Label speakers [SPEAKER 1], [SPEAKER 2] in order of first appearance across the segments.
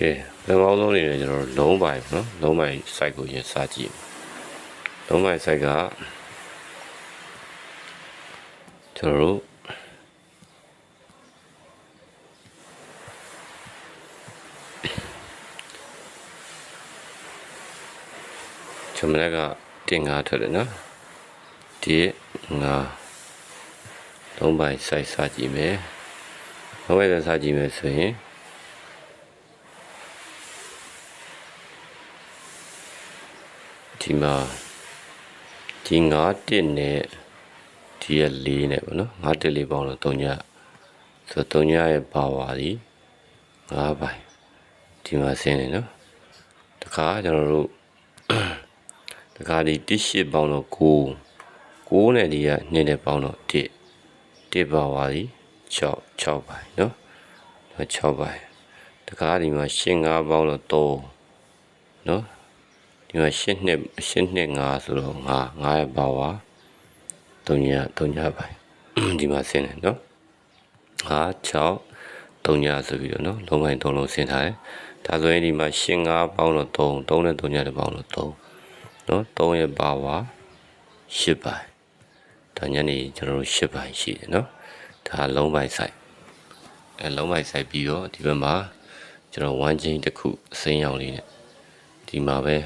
[SPEAKER 1] ကဲပထမဆုံးအနေနဲ့ကျွန်တော်တို့လုံးပိုင်ပေါ့နော်လုံးပိုင် site ကိုရင်စကြည့်လုံးပိုင် site ကကျွန်တော်တို့ကျွန်မကတင်ငါထွက်တယ်နော်ဒီငါလုံးပိုင် site စကြည့်မယ်လုံးပိုင် site စကြည့်မယ်ဆိုရင် ဒီမှာဒီ9တက်နဲ့ဒီရ4နဲ့ပေါ့နော်9တက်လေးပေါင်းလို့3ညဆို3ညရဲ့ပါဝါဒီ9ပိုင်ဒီမှာဆင်းနေနော်တခါကျွန်တော်တို့တခါဒီ1 8ပေါင်းလို့9 9နဲ့ဒီက2နဲ့ပေါင်းတော့1 1ပါဝါဒီ6 6ပိုင်နော်6ပိုင်တခါဒီမှာ8 5ပေါင်းလို့3နော် ဒီမှာရှစ်နှစ်ရှစ်နှစ်ငါဆိုတော့ငါငါရဲ့ပါဝါတုံညာတုံညာပိုင်းဒီမှာဆင်းတယ်နော်ငါ6တုံညာဆိုပြီးတော့နော်လုံးပိုင်းသုံးလုံးဆင်းထားတယ်ဒါဆိုရင်ဒီမှာရှင်း5ပေါင်းတော့3 3နဲ့တုံညာတစ်ပေါင်းတော့3နော်3ရဲ့ပါဝါ8ပိုင်းဒါညနေကျွန်တော်တို့8ပိုင်းရှိတယ်နော်ဒါလုံးပိုင်းဆိုင်အဲလုံးပိုင်းဆိုင်ပြီးတော့ဒီဘက်မှာကျွန်တော်1 chain တစ်ခုအစိမ်းရောင်လေးနဲ့ဒီမှာပဲ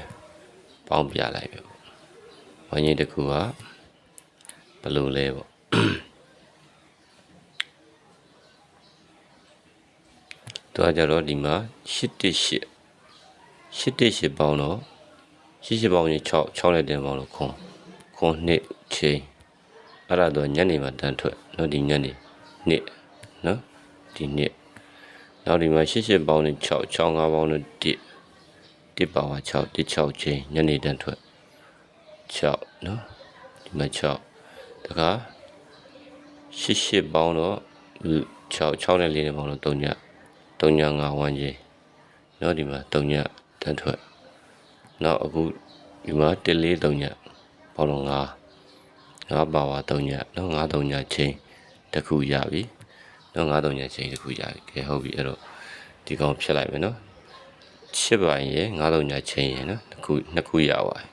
[SPEAKER 1] ပေါင်းပြလိုက်ပဲပေါ့။ဝိုင်းကြီးတစ်ခုကဘယ်လိုလဲပေါ့။သူကကြတော့ဒီမှာ818 818ပေါင်းတော့88ပေါင်းရင်6 6နဲ့တင်ပေါင်းလို့ခွန်ခွန်နှစ်ချိန်အဲ့ဒါတော့ညနေမှာတန်းထွက်နော်ဒီညနေနှစ်နော်ဒီနှစ်နောက်ဒီမှာ88ပေါင်းနဲ့6 65ပေါင်းနဲ့1 1ပါဝါ6 16ချိန်ညနေတန်းထွက်6နော်ဒီမှာ6တခါ88ပေါင်းတော့6 6နဲ့4နဲ့ပေါင်းတော့3ည3ည5ဝန်းချိန်နော်ဒီမှာ3ညတန်းထွက်နောက်အခုဒီမှာ1 4 3ညပေါင်းတော့5 5ပါဝါ3ညနော်5 3ညချိန်တစ်ခုရပြီနော်5 3ညချိန်တစ်ခုရပြီကဲဟုတ်ပြီအဲ့တော့ဒီကောင်ဖြတ်လိုက်မယ်နော် ချစ်ပိုင်ရယ်9000ညာချင်းရယ်နော်တစ်ခုနှစ်ခုရပါတယ်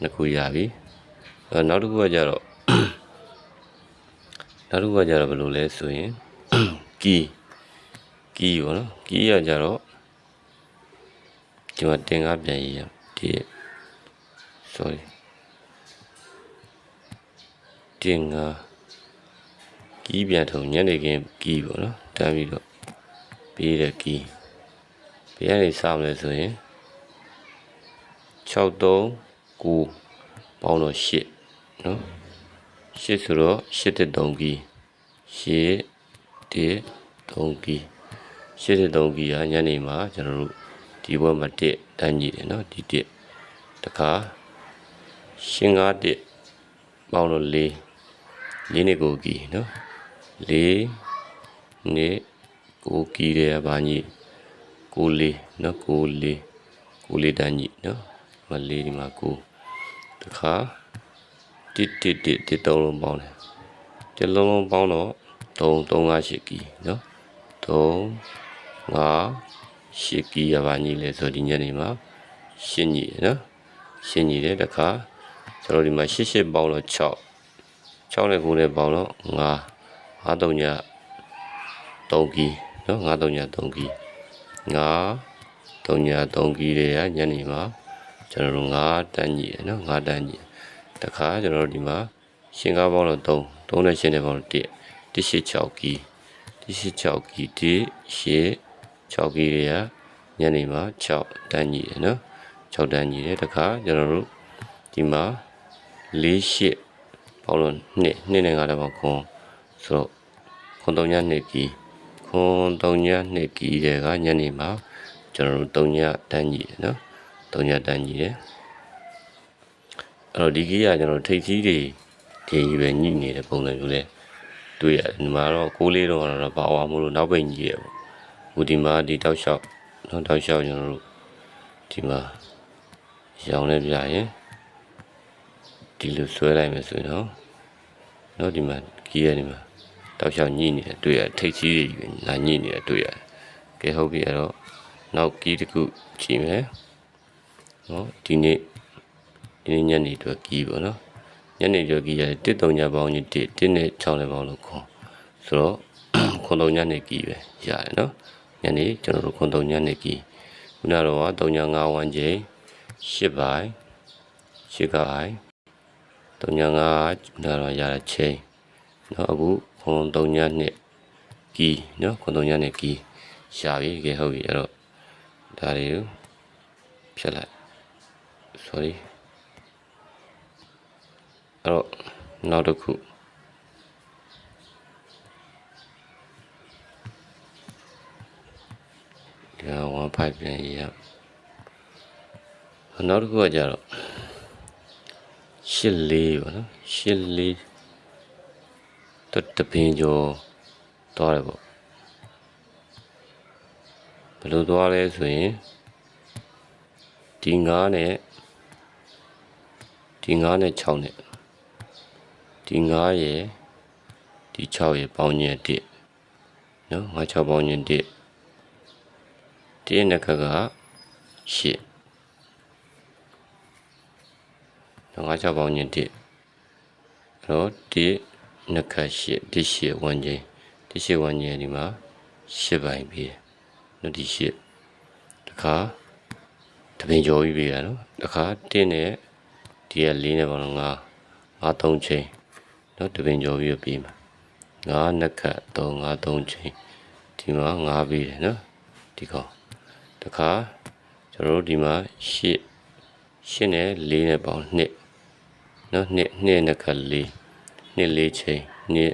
[SPEAKER 1] နှစ်ခုရပြီအဲနောက်တစ်ခုကကြတော့နောက်တစ်ခုကကြတော့ဘယ်လိုလဲဆိုရင်ကီကီပေါ့နော်ကီရကြတော့ဒီမှာတင်ကားပြန်ရည်ရဒီ sorry တင်ကားကီပြန်ထုံညနေခင်းကီပေါ့နော်တန်းပြီးတော့ပြီးတဲ့ကီ ဘယ်ကနေစမလဲဆိုရင်6 3 9ပေါင်းတော့8နော်8ဆိုတော့8တက်3ကီ8တက်3ကီ8တက်3ကီကညနေမှာကျွန်တော်တို့ဒီဘက်မှာတက်တန်းကြည့်တယ်နော်ဒီတက်တခါရှင်း5တက်ပေါင်းတော့4 4နှစ်ကိုကီနော်4နှစ်ကိုကီတဲ့ဘာညိ ကိုလေးနော်ကိုလေးကိုလေးတန်းကြီးနော်မလေးဒီမှာကိုတခါတစ်တစ်တစ်တစ်သုံးလုံးပေါင်းတယ်တစ်လုံးလုံးပေါင်းတော့3 3 5 8ကီနော်3 5 8ကီရပါညီလေဆိုဒီညနေမှာရှင်းညီနော်ရှင်းညီတယ်တခါကျွန်တော်ဒီမှာ8 8ပေါင်းတော့6 6နဲ့9နဲ့ပေါင်းတော့5 5 3ည3ကီနော်5 3ည3ကီ ငါ3ညာ3ကီတွေကညနေမှာကျွန်တော်တို့9တန်းကြီးရနော်9တန်းကြီးတခါကျွန်တော်တို့ဒီမှာရှင်းကားပေါင်းတော့3 3နဲ့ရှင်းတဲ့ပေါင်းတော့1 186ကီ186ကီ1 8 6ကီတွေကညနေမှာ6တန်းကြီးရနော်6တန်းကြီးတယ်တခါကျွန်တော်တို့ဒီမှာ4 8ပေါင်းလို့2 2နဲ့9တန်းပေါင်းခွန်ဆိုတော့ခွန်3ည2ကီ ခွန်3ည2ကီတဲ့ကညနေမှာကျွန်တော်တို့3ညတန်းကြီးတယ်နော်3ညတန်းကြီးတယ်အဲ့တော့ဒီကီကကျွန်တော်ထိတ်ကြီးတွေဒီပဲညှိနေတဲ့ပုံစံမျိုးလဲတွေ့ရတယ်ဒီမှာတော့ကိုးလေးတော့တော့ဘာဝမို့လို့နောက်ပိတ်ကြီးရပေါ့ဟိုဒီမှာဒီတောက်လျှောက်နော်တောက်လျှောက်ကျွန်တော်တို့ဒီမှာရောင်နေပြရင်ဒီလိုဆွဲလိုက်မယ်ဆိုရင်တော့နော်ဒီမှာကီးရဒီမှာ တောက်လျှောက်ညှိနေတယ်တွေ့ရထိတ်ကြီးတွေလာညှိနေတယ်တွေ့ရတယ်ကဲဟုတ်ပြီအဲ့တော့နောက်ကီးတစ်ခုကြည့်မယ်နော်ဒီနေ့ဒီနေ့ညနေအတွက်ကီးပေါ့နော်ညနေအတွက်ကီးရတယ်တစ်တုံညာပေါင်းကြီးတစ်တစ်နဲ့6နဲ့ပေါင်းလို့ခွန်ဆိုတော့ခွန်တုံညနေကီးပဲရတယ်နော်ညနေကျွန်တော်တို့ခွန်တုံညနေကီးခုနကတော့တုံညာ9ဝန်းကျင်း10ပိုင်း10ပိုင်းတုံညာ9ခုနကတော့ရတဲ့ချိန်နော်အခု ခွန်တုံညနှစ်ကီးနော်ခွန်တုံညနှစ်ကီးရှာပြီကဲဟုတ်ပြီအဲ့တော့ဒါတွေကိုဖြတ်လိုက် sorry အဲ့တော့နောက်တစ်ခုဒီ15ပြန်ရအောင်နောက်တစ်ခုကကြတော့84ပေါ့နော်84 တတပင်ကျော်သွားတယ်ပေါ့ဘယ်လိုသွားလဲဆိုရင်ဒီ9နဲ့ဒီ9နဲ့6နဲ့ဒီ9ရယ်ဒီ6ရယ်ပေါင်းညက်1နော်9 6ပေါင်းညက်1ဒီနှစ်ခါက8နော်9 6ပေါင်းညက်1အဲ့တော့ဒီ နှစ်ခါ8ဒီ8ဝန်းကျင်းဒီ8ဝန်းကျင်းဒီမှာ8ပိုင်းပြီးတယ်နော်ဒီ8တခါတပင်ကျော်ပြီးပြီရနော်တခါတင်းနဲ့ဒီက၄နဲ့ပေါ့နော်၅၅၃ချိန်နော်တပင်ကျော်ပြီးပြီးမှာ၅နှစ်ခတ်၃၅၃ချိန်ဒီမှာ၅ပြီးတယ်နော်ဒီကောင်တခါကျွန်တော်တို့ဒီမှာ၈၈နဲ့၄နဲ့ပေါင်း2နော်2 2နှစ်ခတ်4 2 4ချိန်2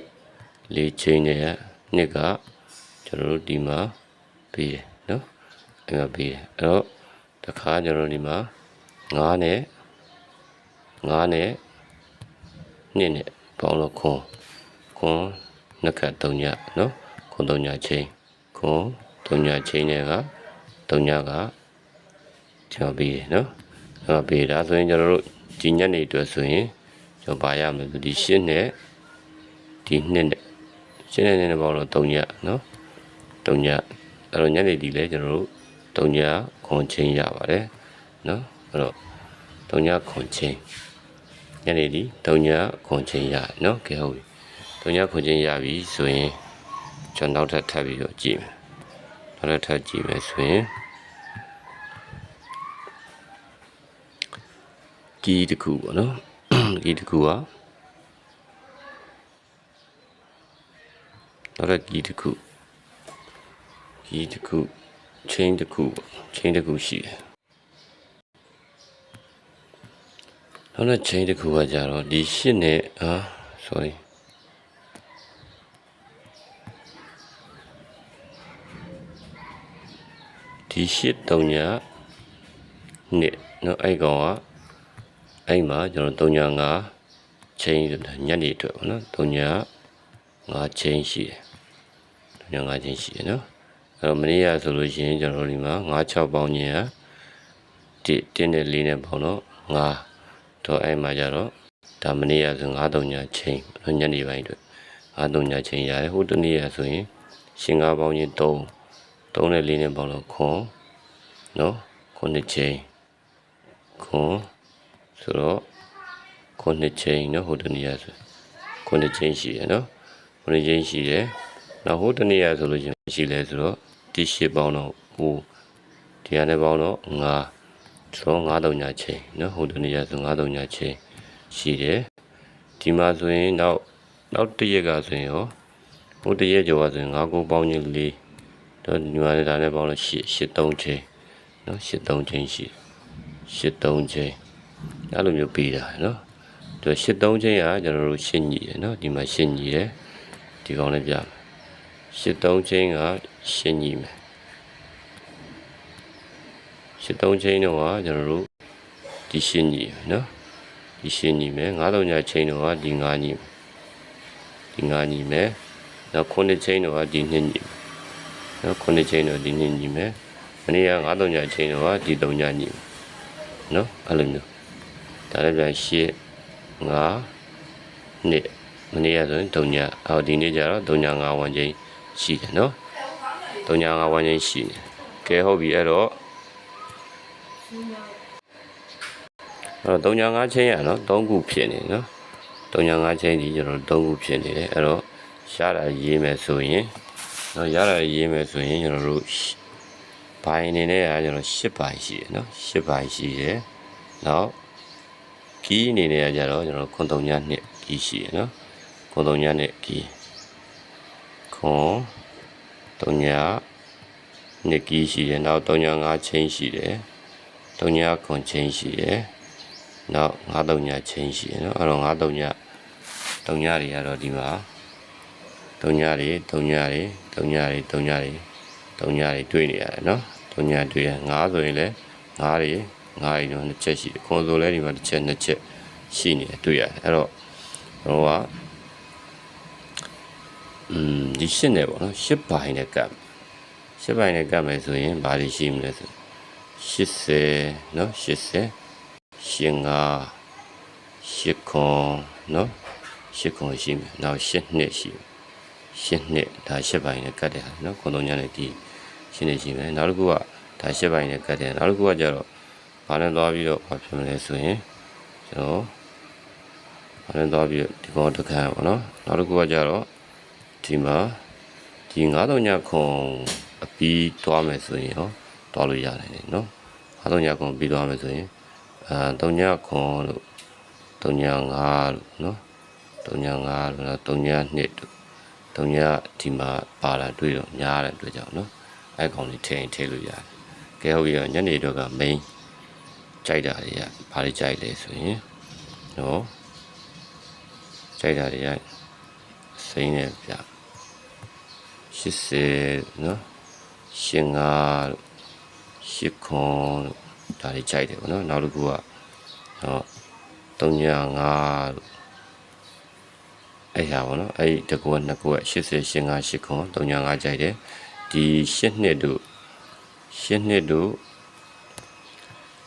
[SPEAKER 1] 4ချိန်နဲ့2ကကျွန်တော်တို့ဒီမှာပြီးတယ်နော်အဲ့မှာပြီးတယ်အဲ့တော့တခါကျွန်တော်ဒီမှာ9နဲ့9နဲ့2နဲ့ပေါင်းလို့ခွန်ခွန်နှစ်ခတ်3ညနော်ခွန်3ညချင်းခွန်3ညချင်းတွေက3ညကကျွန်တော်ပြီးတယ်နော်အဲ့မှာပြီးဒါဆိုရင်ကျွန်တော်တို့ဒီညနေအတွက်ဆိုရင် ကျွန်တော်ပါရမယ်ဆိုဒီ8နဲ့ဒီ2နဲ့ရှင်းနေနေပေါင်းလို့3ညနော်3ညအဲ့တော့ညနေဒီလဲကျွန်တော်တို့တုံညာခွန်ချင်းရပါတယ်နော်အဲ့တော့တုံညာခွန်ချင်းညနေဒီတုံညာခွန်ချင်းရနော်ကဲဟုတ်ပြီတုံညာခွန်ချင်းရပြီဆိုရင်ကျွန်တော်နောက်ထပ်ထပ်ပြီးတော့ကြည့်မယ်နောက်ထပ်ထပ်ကြည့်မယ်ဆိုရင်ကီးတစ်ခုပေါ့နော် ကီးတစ်ခုကနောက်ထပ်ကီးတစ်ခုကီးတစ်ခု chain တစ်ခုပေါ့ chain တစ်ခုရှိတယ်နောက်တော့ chain တစ်ခုကကြတော့ဒီရှစ်နဲ့အာ sorry ဒီရှစ်တုံညာနှစ်နော်အဲ့ကောင်က အဲ့မှာကျွန်တော်3.5ချိန်ဆိုတာညနေအတွက်ပေါ့နော်3.5ချိန်ရှိတယ်3.5ချိန်ရှိတယ်နော်အဲ့တော့မနေ့ကဆိုလို့ရှိရင်ကျွန်တော်ဒီမှာ5 6ပေါင်းခြင်းဟာ1 1နဲ့4နဲ့ပေါင်းတော့5တော့အဲ့မှာကြတော့ဒါမနေ့ကဆို9 3.5ချိန်ညနေပိုင်းအတွက်9 3.5ချိန်ရတယ်ဟိုတနေ့ကဆိုရင်ရှင်ကားပေါင်းခြင်း3 3နဲ့4နဲ့ပေါင်းတော့9နော်9ချိန်9 ဆိုတော့ခုနှစ်ချိန်เนาะဟိုတနေ့ရဆိုခုနှစ်ချိန်ရှိရเนาะခုနှစ်ချိန်ရှိတယ်နောက်ဟိုတနေ့ရဆိုလို့ရှိရင်ရှိလဲဆိုတော့ဒီရှိပေါင်းတော့ဟိုဒီကနေပေါင်းတော့ငါဆို9000ညချိန်เนาะဟိုတနေ့ရဆို9000ညချိန်ရှိတယ်ဒီမှာဆိုရင်နောက်နောက်တစ်ရက်ကဆိုရင်ရောဟိုတစ်ရက်ကျော်ပါဆိုရင်9ကိုပေါင်းခြင်းလေးတော့ညီမလေးဒါနဲ့ပေါင်းလို့8 83ချိန်เนาะ83ချိန်ရှိ83ချိန် အဲ့လိုမျိုးပြီးတာနော်ဒီ8 3ချိန်ကကျွန်တော်တို့ရှင်းညီတယ်နော်ဒီမှာရှင်းညီတယ်ဒီကောင်လည်းပြမယ်ရှစ်သုံးချင်းကရှင်းညီမယ်ရှစ်သုံးချင်းတော့ကျွန်တော်တို့ဒီရှင်းညီနော်ဒီရှင်းညီမယ်ငါးသုံးညချင်းတော့ဒီငါးညီဒီငါးညီမယ်နောက်ခုနှစ်ချင်းတော့ဒီနှစ်ညီနော်ခုနှစ်ချင်းတော့ဒီနှစ်ညီမယ်မနေ့ကငါးသုံးညချင်းတော့ဒီသုံးညညီနော်အဲ့လိုမျိုး ဒါလည်းပြန်ရှစ်ငါးနှစ်မနေ့ကဆိုရင်3ညအော်ဒီနေ့ကျတော့3ည5ဝန်းချင်းရှိတယ်နော်3ည5ဝန်းချင်းရှိတယ်ကကဲဟုတ်ပြီအဲ့တော့အဲ့တော့3.5ချင်းရနော်3ခုဖြစ်နေနော်3.5ချင်းကြီးကျွန်တော်တို့3ခုဖြစ်နေတယ်အဲ့တော့ရှားတာရေးမယ်ဆိုရင်နော်ရတာရေးမယ်ဆိုရင်ကျွန်တော်တို့ဘိုင်းအနေနဲ့ကကျွန်တော်10ဘိုင်းရှိတယ်နော်10ဘိုင်းရှိတယ်နောက် ကီးအနေနဲ့ကကြတော့ကျွန်တော်ခွန်3ညနှစ်ကီးရှိတယ်နော်ခွန်3ညနှစ်ကီးခွန်3ညနှစ်ကီးရှိတယ်နောက်3ည5ချင်းရှိတယ်3ညခွန်ချင်းရှိတယ်နောက်5 3ညချင်းရှိတယ်နော်အဲ့တော့5 3ည3ညတွေကတော့ဒီမှာ3ညတွေ3ညတွေ3ညတွေ3ညတွေ3ညတွေတွေ့နေရတယ်နော်3ညတွေ့ရ5ဆိုရင်လည်း5တွေ 5တွေတော့တစ်ချက်ရှိတယ်ခွန်ဆိုလည်းဒီမှာတစ်ချက်နှစ်ချက်ရှိနေတယ်တွေ့ရတယ်အဲ့တော့တော့ကอืมဒီရှစ်နဲ့ပေါ့နော်ရှစ်ပိုင်းနဲ့ကပ်ရှစ်ပိုင်းနဲ့ကပ်မယ်ဆိုရင်ဘာတွေရှိမလဲဆို80เนาะ80 85 8ခွန်เนาะ8ခွန်ရှိမယ်နောက်8နှစ်ရှိမယ်8နှစ်ဒါ8ပိုင်းနဲ့ကတ်တယ်ဟာเนาะခွန်သုံးညနဲ့ဒီ8နှစ်ရှိမယ်နောက်တစ်ခုကဒါ8ပိုင်းနဲ့ကတ်တယ်နောက်တစ်ခုကကျတော့ ဘာနဲ့သွားပြီးတော့ဘာဖြစ်မလဲဆိုရင်ကျွန်တော်ဘာနဲ့သွားပြီးဒီကောင်တစ်ခါပေါ့နော်နောက်တစ်ခုကကြတော့ဒီမှာဒီ9000ညခုံအပြီးသွားမယ်ဆိုရင်ရောသွားလို့ရတယ်နော်9000ညခုံပြီးသွားမယ်ဆိုရင်အဲ3ညခုံလို့3ည5လို့နော်3ည5လို့3ည2တို့3ညဒီမှာပါလာတွေ့တော့များတဲ့အတွက်ကြောင့်နော်အဲကောင်တွေထည့်ရင်ထည့်လို့ရတယ်ကဲဟုတ်ပြီညနေတော့က main ကြိုက်တာတွေကဘာတွေကြိုက်လဲဆိုရင်နော်ကြိုက်တာတွေကစိမ့်နေပြ80နော်85လို့8ခွန်လို့ဒါတွေကြိုက်တယ်ပေါ့နော်နောက်တစ်ခုကဟော305လို့အဲ့ဟာပေါ့နော်အဲ့ဒီတကူကနှစ်ကူက80 85 8ခွန်305ကြိုက်တယ်ဒီ8နှစ်တို့8နှစ်တို့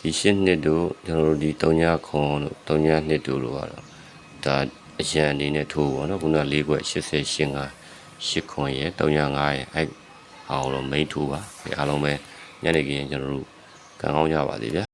[SPEAKER 1] ဒီရှင်းနှစ်တို့ကျွန်တော်တို့ဒီ3ညခွန်တို့3ညနှစ်တို့လို့ကတော့ဒါအရန်အနေနဲ့ထိုးပေါ့နော်ခုန၄ခွက်80ရှင်းက8ခွန်ရယ်3ည5ရယ်အဲ့အောင်လို့မိန်ထိုးပါအားလုံးပဲညနေခင်းကျွန်တော်တို့ကံကောင်းကြပါသေးဗျာ